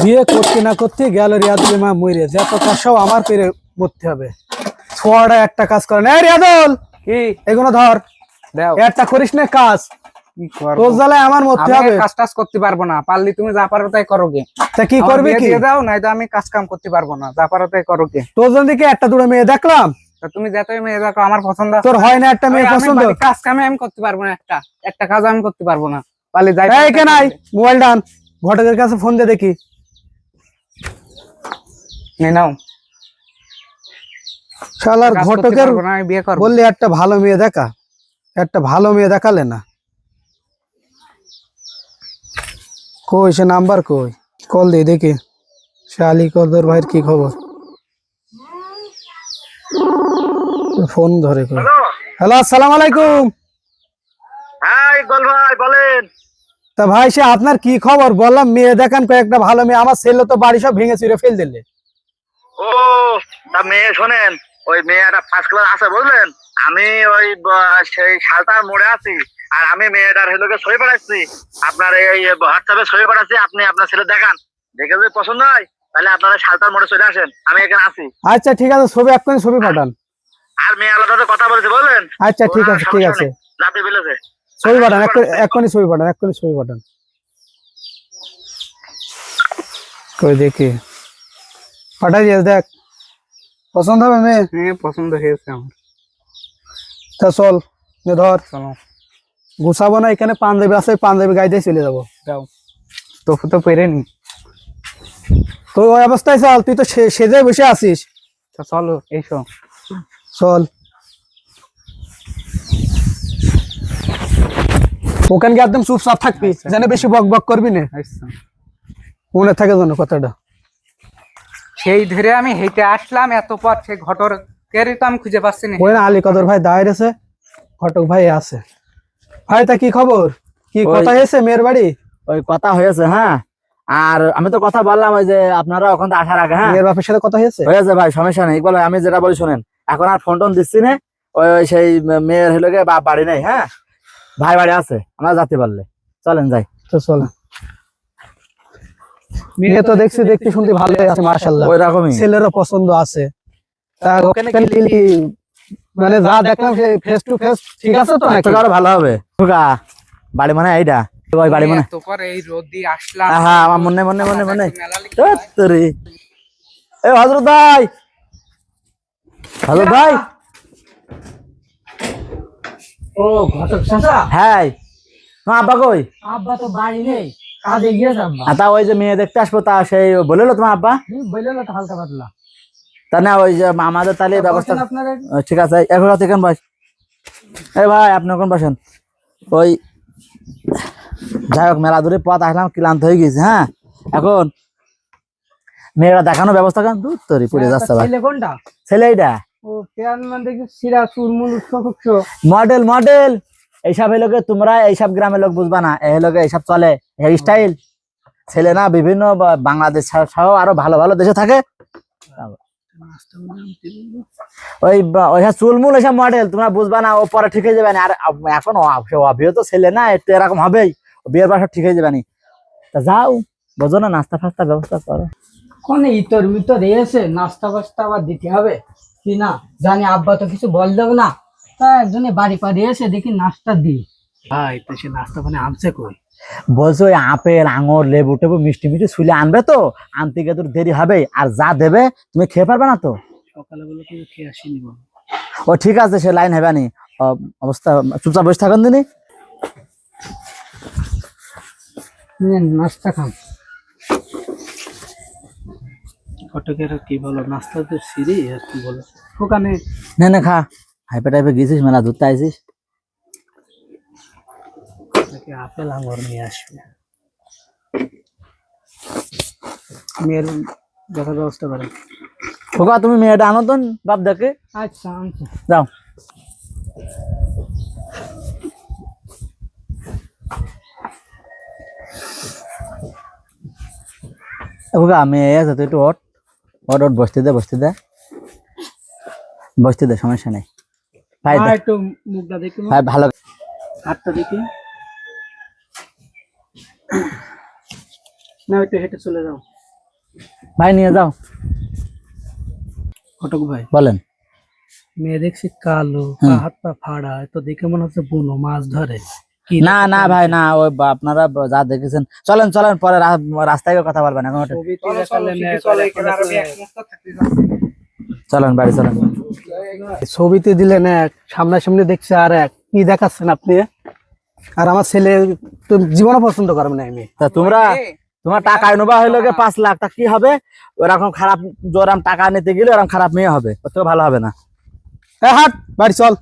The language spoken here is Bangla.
বিয়ে করতে না করতে গেল রিয়াদুল মা মরে যত কষাও আমার পেরে মরতে হবে। ছোয়াটা একটা কাজ করে না রিয়াদুল কি? এগুলো ধর। দাও। একটা করিস না কাজ। তোর জ্বালায় আমার মরতে হবে। কাজ টাজ করতে পারব না। পারলি তুমি যা পারো তাই করো গে। তা কি করবি কি? দাও নাই তো আমি কাজ কাম করতে পারব না। যা পারো তাই করো গে। তোর জন্য কি একটা দুটো মেয়ে দেখলাম? তা তুমি যতই মেয়ে দেখো আমার পছন্দ। তোর হয় না একটা মেয়ে পছন্দ? কাজ কামে আমি করতে পারব না একটা। একটা কাজ আমি করতে পারব না। পারলি যাই এই নাই? মোবাইল ডান ঘটকের কাছে ফোন দিয়ে দেখি। নাও। শালার ঘটকের পারব না, আমি বিয়ে করব। বললি একটা ভালো মেয়ে দেখা। একটা ভালো মেয়ে দেখালে না। কই সে নাম্বার কই? কল দিয়ে দেখি। সে আলী কদর ভাইয়ের কি খবর? ফোন ধরে হ্যালো। আসসালামু আলাইকুম। হ্যাঁ ভাই বলেন। তা ভাই সে আপনার কি খবর? বললাম মেয়ে দেখান কয়েকটা ভালো মেয়ে। আমার ছেলে তো বাড়ি সব ভেঙে চুরে ফেল দিলে। ও তা মেয়ে শোনেন ওই মেয়েটা ফার্স্ট ক্লাস আছে বুঝলেন? আমি ওই সেই সালতার মোড়ে আছি আর আমি মেয়েটার হেলোকে সই পাঠাচ্ছি। আপনার এই হোয়াটসঅ্যাপে সই পাঠাচ্ছি আপনি আপনার ছেলে দেখান। দেখে যদি পছন্দ হয় তাহলে আপনারা সালতার মোড়ে চলে আসেন আমি এখানে আছি। আচ্ছা ঠিক আছে ছবি এক্ষুনি ছবি পাঠান। আর মেয়ে আলাদা কথা বলেছে বললেন আচ্ছা ঠিক আছে ঠিক আছে। রাতে বেলেছে ছবি পাঠান। এক্ষুনি ছবি পাঠান এক্ষুনি ছবি পাঠান। কই দেখি। পাঠাই দিয়েছ দেখ। পছন্দ হবে মেয়ে? হ্যাঁ পছন্দ হয়েছে আমার। তা চল ধর। চলো। গুছাবো না এখানে পাঞ্জাবি আছে পাঞ্জাবি দিয়ে চলে যাব। যাও। তোকে তো পেরে নি। তো ওই অবস্থায় চল তুই তো সেজে বসে আছিস। তা চলো এইসো চল। ওখানে গিয়ে একদম চুপচাপ থাকবি? যেন বেশি বক বক করবি না। আচ্ছা। মনে থাকে যেন কথাটা। সেই ধরে আমি হেঁটে আসলাম এত পর সেই ঘটর কেরই তো আমি খুঁজে পাচ্ছি না। ওই আলী কদর ভাই দায়ের আছে ঘটক ভাই আছে। ভাই তা কি খবর? কি কথা হয়েছে মেয়ের বাড়ি? ওই কথা হয়েছে হ্যাঁ। আর আমি তো কথা বললাম ওই যে আপনারা ওখান থেকে আসার আগে হ্যাঁ। মেয়ের বাপের সাথে কথা হয়েছে? হয়েছে ভাই সমস্যা নেই। বলো আমি যেটা বলি শোনেন এখন আর ফোন টোন দিচ্ছি না। ওই ওই সেই মেয়ের হলো গিয়ে বাপ বাড়ি নেই হ্যাঁ। ভাই বাড়ি আছে আমরা যেতে পারলে। চলেন যাই। তো চল মেয়ে তো দেখছি দেখতে শুনতে ভালোই আছে মার্শাল্লাহ ওই রকমই। ছেলেরও পছন্দ আছে। তা ওখানে কি- মানে যা দেখলাম ফেস টু ফেস ঠিক আছে তো নাকি? আরও ভালো হবে। বাড়ি মানে এইটা বাড়ি মানে পর এই রোদ দিয়ে আসলাম। হ্যাঁ আমার মনে মনে মনে মনে। তোরে। এ হজরত ভাই! ভাই! ও ঘটক চাচা? হ্যাঁ। আব্বা কই? আব্বা তো বাড়ি নেই। কাজে গিয়েছে আব্বা তা ওই যে মেয়ে দেখতে আসব তা সেই বলল তোমার আব্বা? বললেন না হালকা পাতলা। তা না ওই যে আমাদের তাহলে ব্যবস্থা ঠিক আছে এখন রাতে বস। এই ভাই আপনি কোন বসেন। ওই যাই হোক মেলা দূরে পথ আসলাম ক্লান্ত হয়ে গেছে হ্যাঁ? এখন মেয়েরা দেখানোর ব্যবস্থা কেন দূর তরি পড়ে যাচ্ছে ভাই। কোনটা? ছেলে এইটা? চুরমুল উৎস মডেল মডেল। এইসব লোকে তোমরা এইসব গ্রামের লোক বুঝবা না। এই লোকে এইসব চলে। হেয়ার স্টাইল ছেলে না, বিভিন্ন বাংলাদেশ সহ আরও ভালো ভালো দেশে থাকে। চুলমুল না, ও পরে যাবে না। আর এখন অ- সে অবিয়ে তো ছেলে না এরকম হবেই। বিয়ের হয়ে যাবে নি। তা যাও, বোঝো না, নাস্তা ফাস্তা ব্যবস্থা করো। ইতর নাস্তা বাস্তা আবার দিতে হবে? কি না? জানি আব্বা তো কিছু বল দেবে না। তা একজনে বাড়ি পাড়ি এসে দেখি নাস্তা দিই। ভাই তো সে নাস্তা মানে আমছে কই? বলছো ওই আপেল আঙুর লেবু টেবু মিষ্টি মিষ্টি ছুলে আনবে তো। আনতে গিয়ে তোর দেরি হবে আর যা দেবে তুমি খেয়ে পারবে না তো। সকালে বলে তুমি খেয়ে আসিনি বল। ও ঠিক আছে সে লাইন হবে নি। অবস্থা চুপচাপ বসে থাকুন দিনি নেন, নাস্তা খান ঘটকের কি বলো নাস্তা তো সিরি আর কি বলো। ওখানে নে নে খা। হাইপে টাইপে গেছিস মেলা ধরতে আইছিস? আপেল আঙুর নিয়ে আসবে। মেয়ের দেখার ব্যবস্থা করে। খোকা তুমি মেয়েটা আনো তো বাপ দেখে আচ্ছা যাও। খোকা মেয়ে আছে তুই একটু ওট ওট ওট বসতে দে বসতে দে। বসতে দে সমস্যা নেই। ভাই একটু মুখটা দেখি ভাই ভালো। হাতটা দেখি। না একটু হেঁটে চলে যাও। ভাই নিয়ে যাও। ভাই। বলেন। মেয়ে দেখছি কালো হাত পা ফাড়া তো দেখে মনে হচ্ছে বুনো মাছ ধরে। কি না না ভাই না ওই বা- আপনারা যা দেখেছেন। চলেন চলেন পরে রাস্তায় কথা বলবেন এখন চলেন বাড়ি চলেন। ছবিতে দিলেন এক সামনাসামনি দেখছে আর এক। কি দেখাচ্ছেন আপনি? আর আমার ছেলে তো জীবনও পছন্দ করবে না আমি। তা তোমরা তোমার টাকা নেবা হইল গে পাঁচ লাখ। তা কি হবে? ওরকম খারাপ জোরাম টাকা নিতে গেলে ওরকম খারাপ মেয়ে হবে। ওর থেকে ভালো হবে না। হ্যাঁ হাট বাড়ি চল।